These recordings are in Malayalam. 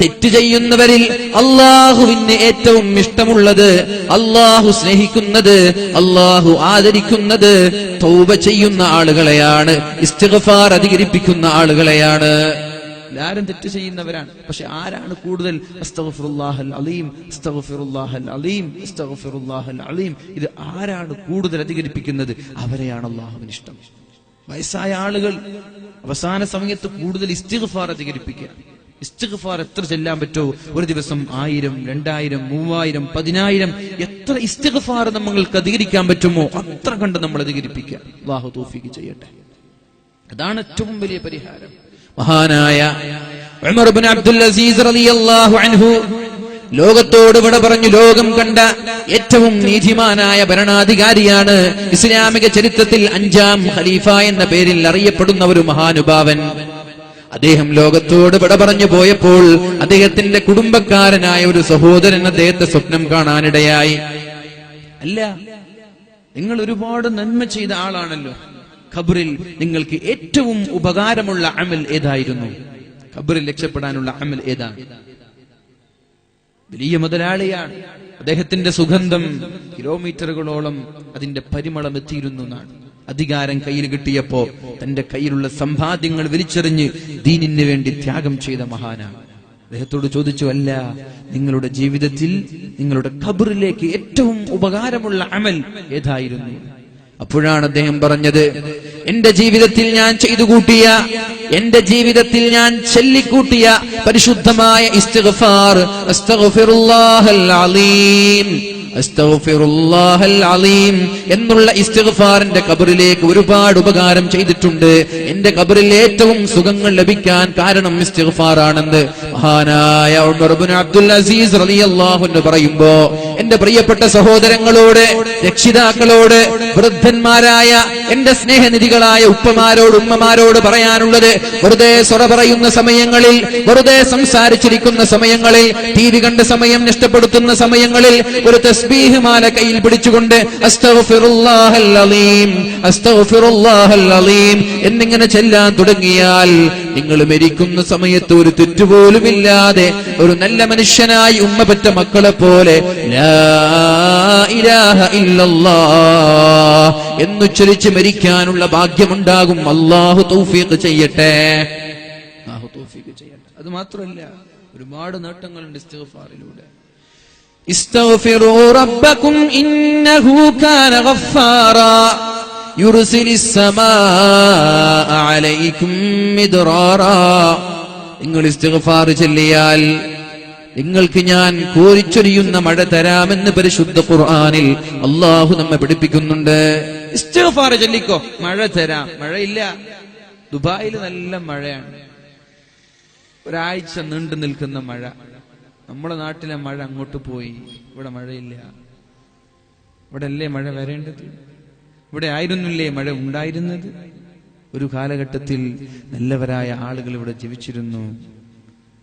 തെറ്റ് ചെയ്യുന്നവരിൽ അള്ളാഹുവിന് ഏറ്റവും ഇഷ്ടമുള്ളത് അള്ളാഹു സ്നേഹിക്കുന്നത് അള്ളാഹു ആദരിക്കുന്നത് തൗബ ചെയ്യുന്ന ആളുകളെയാണ് ഇസ്തിഗഫാർ അധികരിപ്പിക്കുന്ന ആളുകളെയാണ്. എല്ലാരും തെറ്റ് ചെയ്യുന്നവരാണ്. പക്ഷെ ആരാണ് കൂടുതൽ? അലീം അലീം അലീം. ഇത് ആരാണ് കൂടുതൽ അധികരിപ്പിക്കുന്നത്? അവരെയാണ് അള്ളാഹുവിന് ഇഷ്ടം. വയസ്സായ ആളുകൾ അവസാന സമയത്ത് കൂടുതൽ ഇസ്തിഗ്ഫാർ അധികരിപ്പിക്കുക. ഇസ്തിഗ്ഫാർ എത്ര ചെല്ലാൻ പറ്റുമോ ഒരു ദിവസം ആയിരം രണ്ടായിരം മൂവായിരം പതിനായിരം എത്ര ഇസ്തിഗ്ഫാർ നമ്മൾക്ക് അധികരിക്കാൻ പറ്റുമോ അത്ര കണ്ട് നമ്മൾ അധികരിപ്പിക്കുക. അള്ളാഹു തോഫിക്ക് ചെയ്യട്ടെ. അതാണ് ഏറ്റവും വലിയ പരിഹാരം. മഹാനായ അബ്ദുൽ അസീസ് റളിയല്ലാഹു അൻഹു ലോകത്തോട് വിട പറഞ്ഞു ലോകം കണ്ട ഏറ്റവും നീതിമാനായ ഭരണാധികാരിയാണ് ഇസ്ലാമിക ചരിത്രത്തിൽ അഞ്ചാം ഖലീഫ എന്ന പേരിൽ അറിയപ്പെടുന്ന ഒരു മഹാനുഭാവൻ. അദ്ദേഹം ലോകത്തോട് വിട പറഞ്ഞു പോയപ്പോൾ അദ്ദേഹത്തിന്റെ കുടുംബക്കാരനായ ഒരു സഹോദരൻ അദ്ദേഹത്തെ സ്വപ്നം കാണാനിടയായി. അല്ല നിങ്ങൾ ഒരുപാട് നന്മ ചെയ്ത ആളാണല്ലോ. ഖബറിൽ നിങ്ങൾക്ക് ഏറ്റവും ഉപകാരമുള്ള അമൽ ഏതായിരുന്നു? ഖബറിൽ രക്ഷപ്പെടാനുള്ള അമൽ ഏതാണ്? വലിയ മുതലാളിയാണ്. അദ്ദേഹത്തിന്റെ സുഗന്ധം കിലോമീറ്ററുകളോളം അതിന്റെ പരിമളം എത്തിയിരുന്നു എന്നാണ്. അധികാരം കയ്യിൽ കിട്ടിയപ്പോ തന്റെ കയ്യിലുള്ള സമ്പാദ്യങ്ങൾ വലിച്ചെറിഞ്ഞ് ദീനിന് വേണ്ടി ത്യാഗം ചെയ്ത മഹാനാണ്. അദ്ദേഹത്തോട് ചോദിച്ചു അല്ല നിങ്ങളുടെ ജീവിതത്തിൽ നിങ്ങളുടെ ഖബറിലേക്ക് ഏറ്റവും ഉപകാരമുള്ള അമൽ ഏതായിരുന്നു? അപ്പോഴാണ് അദ്ദേഹം പറഞ്ഞത് എന്റെ ജീവിതത്തിൽ ഞാൻ ചെയ്തു കൂട്ടിയ എന്റെ ജീവിതത്തിൽ ഞാൻ ചൊല്ലിക്കൂട്ടിയ പരിശുദ്ധമായ ഇസ്തിഗ്ഫാർ അസ്തഗ്ഫിറുല്ലാഹൽ അലീം. എന്നുള്ള ഇസ്തിഗ്ഫാറിന്റെ കബറിലേക്ക് ഒരുപാട് ഉപകാരം ചെയ്തിട്ടുണ്ട്. എന്റെ കബറിൽ ഏറ്റവും സുഖങ്ങൾ ലഭിക്കാൻ കാരണം ഇസ്തിഗ്ഫാർ മഹാനായ അബ്ദുൽ അസീസ് റളിയല്ലാഹു പറയുമ്പോ എന്റെ പ്രിയപ്പെട്ട സഹോദരങ്ങളോട് രക്ഷിതാക്കളോട് വൃദ്ധന്മാരായ എന്റെ സ്നേഹനിധികളായ ഉപ്പമാരോട് ഉമ്മമാരോട് പറയാനുള്ളത് വെറുതെ സ്വറ പറയുന്ന സമയങ്ങളിൽ വെറുതെ സംസാരിച്ചിരിക്കുന്ന സമയങ്ങളിൽ ടി വി കണ്ട സമയം നഷ്ടപ്പെടുത്തുന്ന സമയങ്ങളിൽ ഒരു തസ്ബീഹ് മാല കയ്യിൽ പിടിച്ചുകൊണ്ട് എന്നിങ്ങനെ ചെല്ലാൻ തുടങ്ങിയാൽ നിങ്ങൾ മരിക്കുന്ന സമയത്ത് ഒരു തെറ്റുപോലുമില്ലാതെ ഒരു നല്ല മനുഷ്യനായി ഉമ്മ പെറ്റ മക്കളെ പോലെ എന്നുച്ചരിച്ച് മരിക്കാനുള്ള ഭാഗ്യമുണ്ടാകും. അള്ളാഹു തൗഫീഖ് ചെയ്യട്ടെ. തൗഫീഖ് ചെയ്യട്ടെ. അത് മാത്രമല്ല ഒരുപാട് നേട്ടങ്ങളുണ്ട് ഇസ്തിഗ്ഫാറിലൂടെ. استغفروا ربكم إنه كان غفارا يرسل السماء عليكم مدرارا നിങ്ങൾ ഇസ്തിഗ്ഫാർ ചൊല്ലിയാൽ നിങ്ങൾക്ക് ഞാൻ കോരിച്ചൊരിയുന്ന മഴ തരാമെന്ന് പരിശുദ്ധ ഖുർആനിൽ അള്ളാഹു നമ്മെ പഠിപ്പിക്കുന്നുണ്ട് ഇസ്തിഗ്ഫാർ ചൊല്ലിക്കോ മഴ തരാം മഴയില്ല ദുബായിൽ നല്ല മഴയാണ് ഒരാഴ്ച നീണ്ടു നിൽക്കുന്ന മഴ നമ്മുടെ നാട്ടിലെ മഴ അങ്ങോട്ട് പോയി. ഇവിടെ മഴയില്ല. ഇവിടെ അല്ലേ മഴ വരേണ്ടത്? ഇവിടെ ആയിരുന്നില്ലേ മഴ ഉണ്ടായിരുന്നത്? ഒരു കാലഘട്ടത്തിൽ നല്ലവരായ ആളുകൾ ഇവിടെ ജീവിച്ചിരുന്നു.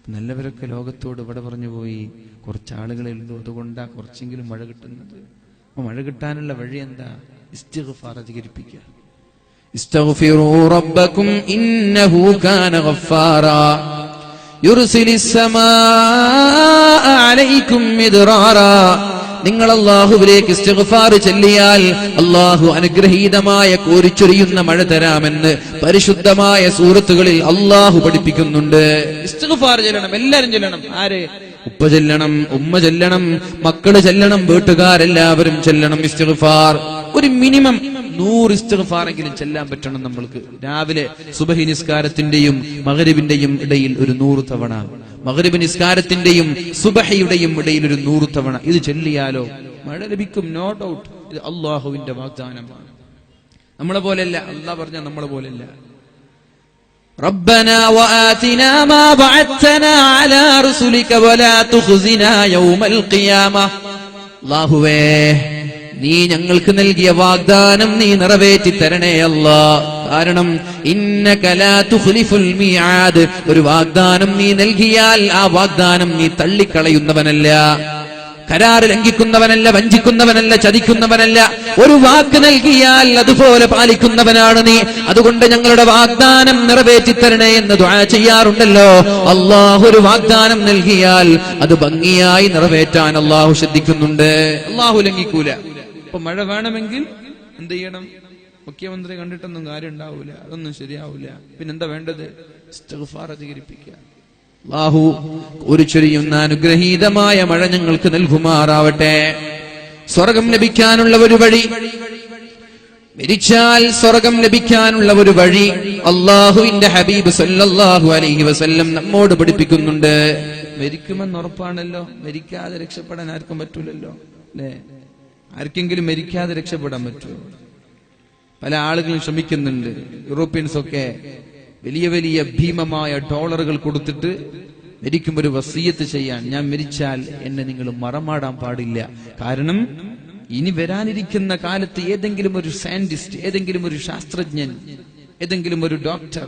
നല്ലവരൊക്കെ ലോകത്തോട് ഇവിടെ പറഞ്ഞു പോയി. കുറച്ച് ആളുകളെ എഴുതും അതുകൊണ്ടാ കുറച്ചെങ്കിലും മഴ കിട്ടുന്നത്. മഴ കിട്ടാനുള്ള വഴി എന്താ? ഇസ്തിഗ്ഫാർ അധികരിപ്പിക്കുക. ഇസ്തഗ്ഫിറൂ റബ്ബക്കും ഇന്നഹു കാന ഗഫാറാ. നിങ്ങൾ അള്ളാഹുവിലേക്ക് ഇസ്തിഗ്ഫാർ ചെല്ലിയാൽ അള്ളാഹു അനുഗ്രഹീതമായ കോരിച്ചൊരിയുന്ന മഴ തരാമെന്ന് പരിശുദ്ധമായ സൂറത്തുകളിൽ അള്ളാഹു പഠിപ്പിക്കുന്നുണ്ട്. ഇസ്തിഗ്ഫാർ ചെല്ലണം എല്ലാരും ചെല്ലണം. ആര്? ഉപ്പ ചെല്ലണം ഉമ്മ ചെല്ലണം മക്കൾ ചെല്ലണം വീട്ടുകാരെല്ലാവരും ചെല്ലണം ഇസ്തിഗ്ഫാർ. ഒരു മിനിമം നൂറ് ഇസ്തിഗ്ഫാറെങ്കിലും ചെല്ലാൻ പറ്റണം നമ്മൾക്ക് രാവിലെ സുബഹി നിസ്കാരത്തിന്റെയും മകരിബിന്റെയും ഇടയിൽ ഒരു നൂറ് തവണ മകരിബ് നിസ്കാരത്തിന്റെയും സുബഹയുടെയും ഇടയിൽ ഒരു നൂറ് തവണ ഇത് ചെല്ലിയാലോ മഴ ലഭിക്കും നോ ഡൗട്ട് ഇത് അള്ളാഹുവിന്റെ വാഗ്ദാനമാണ് നമ്മളെ പോലെയല്ല അള്ളാഹ് പറഞ്ഞ നമ്മളെ പോലെയല്ല ربنا وآتنا ما بعثتنا على رسلك ولا تخزنا يوم القيامة അള്ളാഹുവേ നീ ഞങ്ങൾക്ക് നൽകിയ വാഗ്ദാനം നീ നിറവേറ്റി തരണേ അല്ല. കാരണം ഇന്ന കലാതുഹുലിഫുൽ മിയാദ്. ഒരു വാഗ്ദാനം നീ നൽകിയാൽ ആ വാഗ്ദാനം നീ തള്ളിക്കളയുന്നവനല്ല. കരാറ് ലംഘിക്കുന്നവനല്ല വഞ്ചിക്കുന്നവനല്ല ചതിക്കുന്നവനല്ല. ഒരു വാക്ക് നൽകിയാൽ അതുപോലെ പാലിക്കുന്നവനാണ് നീ. അതുകൊണ്ട് ഞങ്ങളുടെ വാഗ്ദാനം നിറവേറ്റി തരണേ എന്ന് ചെയ്യാറുണ്ടല്ലോ. അള്ളാഹു ഒരു വാഗ്ദാനം നൽകിയാൽ അത് ഭംഗിയായി നിറവേറ്റാൻ അള്ളാഹു ശ്രദ്ധിക്കുന്നുണ്ട്. അള്ളാഹു ലംഘിക്കൂല. ഇപ്പൊ മഴ വേണമെങ്കിൽ എന്ത് ചെയ്യണം? മുഖ്യമന്ത്രി കണ്ടിട്ടൊന്നും കാര്യം ഉണ്ടാവൂല. അതൊന്നും ശരിയാവൂല. പിന്നെന്താ വേണ്ടത്? ഇസ്തിഗ്ഫാർ അധികരിപ്പിക്കുക. അള്ളാഹു ഒരു ചൊരിയുന്ന അനുഗ്രഹീതമായ മഴ ഞങ്ങൾക്ക് നൽകുമാറാവട്ടെ. സ്വർഗം ലഭിക്കാനുള്ള ഒരു വഴി. മരിച്ചാൽ സ്വർഗം ലഭിക്കാനുള്ള ഒരു വഴി അള്ളാഹുവിന്റെ ഹബീബ് സല്ലല്ലാഹു അലൈഹി വസല്ലം നമ്മോട് പഠിപ്പിക്കുന്നുണ്ട്. മരിക്കുമെന്ന് ഉറപ്പാണല്ലോ. മരിക്കാതെ രക്ഷപ്പെടാൻ ആർക്കും പറ്റൂലല്ലോ. അല്ലേ? ആർക്കെങ്കിലും മരിക്കാതെ രക്ഷപ്പെടാൻ പറ്റുമോ? പല ആളുകളും ശ്രമിക്കുന്നുണ്ട്. യൂറോപ്യൻസ് ഒക്കെ വലിയ വലിയ ഭീമമായ ഡോളറുകൾ കൊടുത്തിട്ട് മരിക്കുമ്പോൾ ഒരു വസീയത്ത് ചെയ്യാൻ ഞാൻ മരിച്ചാൽ എന്നെ നിങ്ങൾ മറമാടാൻ പാടില്ല. കാരണം ഇനി വരാനിരിക്കുന്ന കാലത്ത് ഏതെങ്കിലും ഒരു സയന്റിസ്റ്റ് ഏതെങ്കിലും ഒരു ശാസ്ത്രജ്ഞൻ ഏതെങ്കിലും ഒരു ഡോക്ടർ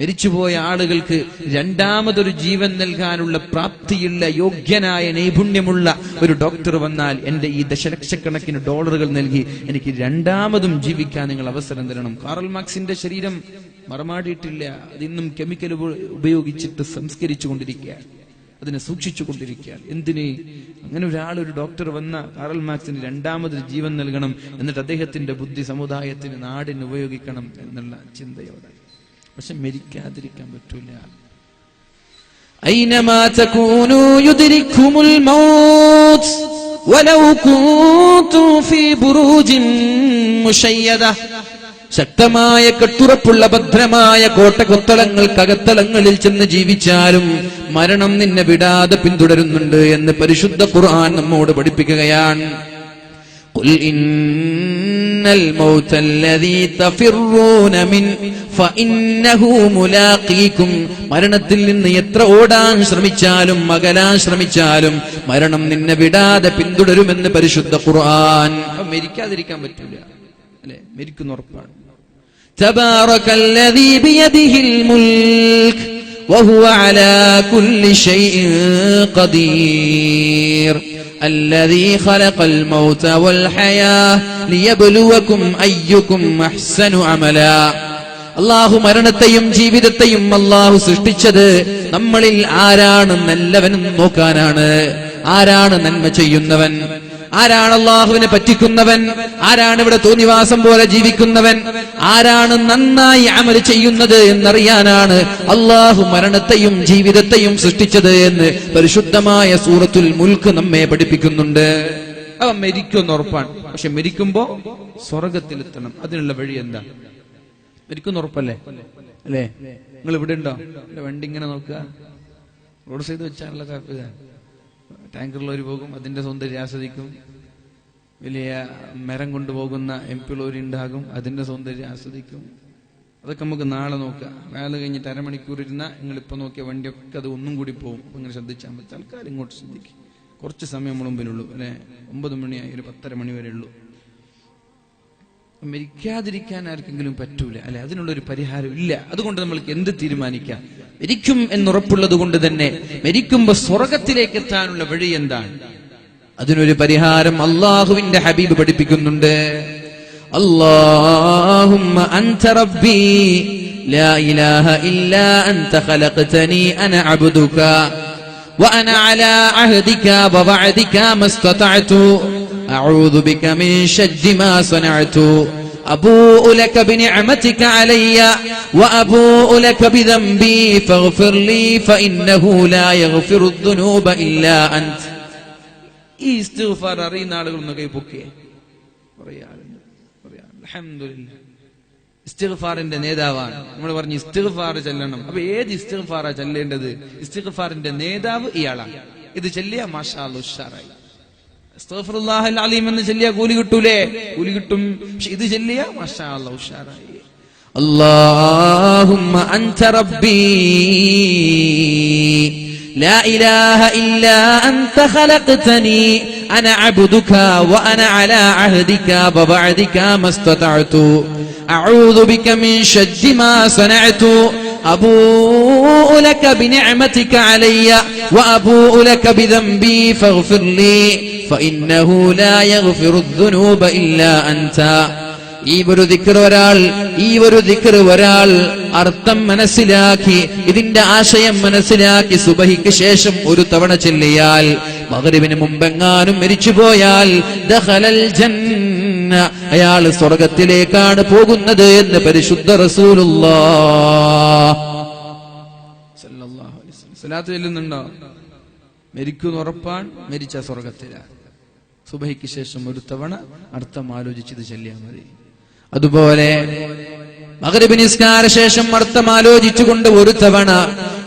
മരിച്ചുപോയ ആളുകൾക്ക് രണ്ടാമതൊരു ജീവൻ നൽകാനുള്ള പ്രാപ്തിയുള്ള യോഗ്യനായ നൈപുണ്യമുള്ള ഒരു ഡോക്ടർ വന്നാൽ എന്റെ ഈ ദശലക്ഷക്കണക്കിന് ഡോളറുകൾ നൽകി എനിക്ക് രണ്ടാമതും ജീവിക്കാൻ നിങ്ങൾ അവസരം തരണം. കാറൽ മാർക്സിന്റെ ശരീരം മറമാടിയിട്ടില്ല. അതിന്നും കെമിക്കൽ ഉപയോഗിച്ചിട്ട് സംസ്കരിച്ചു കൊണ്ടിരിക്കുകയാണ് അതിനെ സൂക്ഷിച്ചു കൊണ്ടിരിക്കുകയാണ് എന്തിന്? അങ്ങനെ ഒരാൾ ഒരു ഡോക്ടർ വന്ന കാറൽ മാർക്സിന് രണ്ടാമതൊരു ജീവൻ നൽകണം എന്നിട്ട് അദ്ദേഹത്തിന്റെ ബുദ്ധി സമുദായത്തിന് നാടിന് ഉപയോഗിക്കണം എന്നുള്ള ചിന്തയോടെ. പക്ഷെ മരിക്കാതിരിക്കാൻ പറ്റൂല أينما تكونوا يدرككم الموت ولو كنتم في بروج مشيدة ശക്തമായ കെട്ടുറപ്പുള്ള ഭദ്രമായ കോട്ടകൊത്തളങ്ങൾക്കകത്തളങ്ങളിൽ ചെന്ന് ജീവിച്ചാലും മരണം നിന്നെ വിടാതെ പിന്തുടരുന്നുണ്ട് എന്ന് പരിശുദ്ധ ഖുർആൻ നമ്മോട് പഠിപ്പിക്കുകയാണ് قل إن الموت الذي تفرون من فإنه ملاقيكم മരണത്തിൽ നിന്ന് എത്ര ഓടാൻ ശ്രമിച്ചാലും അകലാൻ ശ്രമിച്ചാലും മരണം നിന്നെ വിടാതെ പിന്തുടരുമെന്ന് പരിശുദ്ധ ഖുർആൻ അപ്പൊ മരിക്കാതിരിക്കാൻ പറ്റൂല അല്ലെ മരിക്കുന്ന ഉറപ്പാണ് تبارك الذي بيده الملك وهو على كل شيء قدير الذي خلق الموت والحياة ليبلوكم أيكم أحسن عملا അള്ളാഹു മരണത്തെയും ജീവിതത്തെയും അള്ളാഹു സൃഷ്ടിച്ചത് നമ്മളിൽ ആരാണ് നല്ലവനെന്ന് നോക്കാനാണ് ആരാണ് നന്മ ചെയ്യുന്നവൻ ആരാണ് അള്ളാഹുവിനെ പറ്റിക്കുന്നവൻ? ആരാണ് ഇവിടെ തോന്നിവാസം പോലെ ജീവിക്കുന്നവൻ? ആരാണ് നന്നായി അമൽ ചെയ്യുന്നത് എന്നറിയാനാണ് അള്ളാഹു മരണത്തെയും ജീവിതത്തെയും സൃഷ്ടിച്ചത് എന്ന് പരിശുദ്ധമായ സൂറത്തുൽ മുൽക്ക് നമ്മെ പഠിപ്പിക്കുന്നുണ്ട്. അവ മരിക്കുമെന്ന് ഉറപ്പാണ്. പക്ഷെ മരിക്കുമ്പോ സ്വർഗത്തിലെത്തണം. അതിനുള്ള വഴി എന്താ? മരിക്കുന്ന ഉറപ്പല്ലേ? അല്ലേ? നിങ്ങൾ ഇവിടെ ഉണ്ടോ? വണ്ടി ഇങ്ങനെ നോക്കുക. റോഡ് സൈഡ് വെച്ചാണല്ലോ കാപ്പി ടാങ്കറിലൊരു പോകും അതിന്റെ സൗന്ദര്യം ആസ്വദിക്കും. വലിയ മരം കൊണ്ടുപോകുന്ന എം ഉണ്ടാകും അതിന്റെ സൗന്ദര്യം ആസ്വദിക്കും. അതൊക്കെ നമുക്ക് നാളെ നോക്കാം. വേല കഴിഞ്ഞിട്ട് അരമണിക്കൂർ ഇരുന്നാൽ നിങ്ങൾ ഇപ്പൊ നോക്കിയ വണ്ടിയൊക്കെ അത് ഒന്നും കൂടി പോകും അപ്പൊ ഇങ്ങനെ ശ്രദ്ധിച്ചാൽ മതി. തൽക്കാലം ഇങ്ങോട്ട് ശ്രദ്ധിക്കും. കുറച്ച് സമയം മുമ്പിലുള്ളൂ. അല്ലെ? ഒമ്പത് മണിയായി ഒരു പത്തര മണി വരെ ഉള്ളൂ. മരിക്കാതിരിക്കാൻ ആർക്കെങ്കിലും പറ്റൂല. അല്ലെ? അതിനുള്ളൊരു പരിഹാരം ഇല്ല. അതുകൊണ്ട് നമ്മൾക്ക് എന്ത് തീരുമാനിക്കാം? മരിക്കും എന്നുറപ്പുള്ളത് കൊണ്ട് തന്നെ മരിക്കുമ്പോ സ്വർഗത്തിലേക്ക് എത്താനുള്ള വഴി എന്താണ്? അതിനൊരു പരിഹാരം അള്ളാഹുവിന്റെ ഹബീബ് പഠിപ്പിക്കുന്നുണ്ട് അള്ളാഹുമ്മ അൻത റബ്ബി لا إله إلا أنت خلقتني أنا عبدك وأنا على عهدك ووعدك ما استطعت أعوذ بك من شر ما صنعت أبوء لك بنعمتك علي وأبوء لك بذنبي فاغفر لي فإنه لا يغفر الذنوب إلا أنت ഈ ഇസ്തിഗ്ഫാർ അറിയുന്ന ആളുകൾ ഒന്ന് കൈ പൊക്കിയേ. പറയാറുണ്ട് പറയാറുണ്ട്. ഇസ്തിഗ്ഫാറിന്റെ നേതാവാണ്. നമ്മൾ പറഞ്ഞു ഇസ്തിഗ്ഫാർ ചെല്ലണം. അപ്പൊ ഏത് ഇസ്തിഗ്ഫാറാ ചെല്ലേണ്ടത്? ഇസ്തിഗ്ഫാറിന്റെ നേതാവ് ഇയാളാണ്. ഇത് ചെല്ലിയ മാഷാൽ ഉഷാറായി. അലീം എന്ന് ചെല്ലിയ കൂലി കിട്ടൂലേ? കൂലി കിട്ടും. പക്ഷെ ഇത് ചെല്ലിയ മാഷാ ഉഷാറായി. അള്ളാഹുമ്മ അൻത റബ്ബീ لا إله إلا أنت خلقتني. أنا عبدك وأنا على عهدك ووعدك ما استطعت. أعوذ بك من شر ما صنعت. أبوء لك بنعمتك علي وأبوء لك بذنبي فاغفر لي. فإنه لا يغفر الذنوب إلا أنت. ഈ ഒരു ദിക്കർ ഒരാൾ ഈ ഒരു ദിക്കർ ഒരാൾ അർത്ഥം മനസ്സിലാക്കി ഇതിന്റെ ആശയം മനസ്സിലാക്കി സുബഹിക്ക് ശേഷം ഒരു തവണ ചെല്ലിയാൽ മകരിവിന് മുമ്പെങ്ങാനും മരിച്ചുപോയാൽ പോയാൽ ജന്ന അയാൾ സ്വർഗത്തിലേക്കാണ് പോകുന്നത് എന്ന് പരിശുദ്ധ റസൂലുള്ളാഹ്. ചെല്ലുന്നുണ്ടോ? മരിക്കുന്ന ഉറപ്പാൻ മരിച്ച സ്വർഗത്തിലാണ് സുബഹിക്ക് ശേഷം ഒരു തവണ അർത്ഥം ആലോചിച്ചത് ചെല്ലിയാൽ മതി. അതുപോലെ മകരബി നിസ്കാര ശേഷം അർത്ഥം ആലോചിച്ചുകൊണ്ട് ഒരു തവണ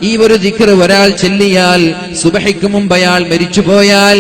ഈ ഒരു ദിക്കർ ഒരാൾ ചെല്ലിയാൽ സുബഹിക്ക് മുമ്പ് അയാൾ മരിച്ചുപോയാൽ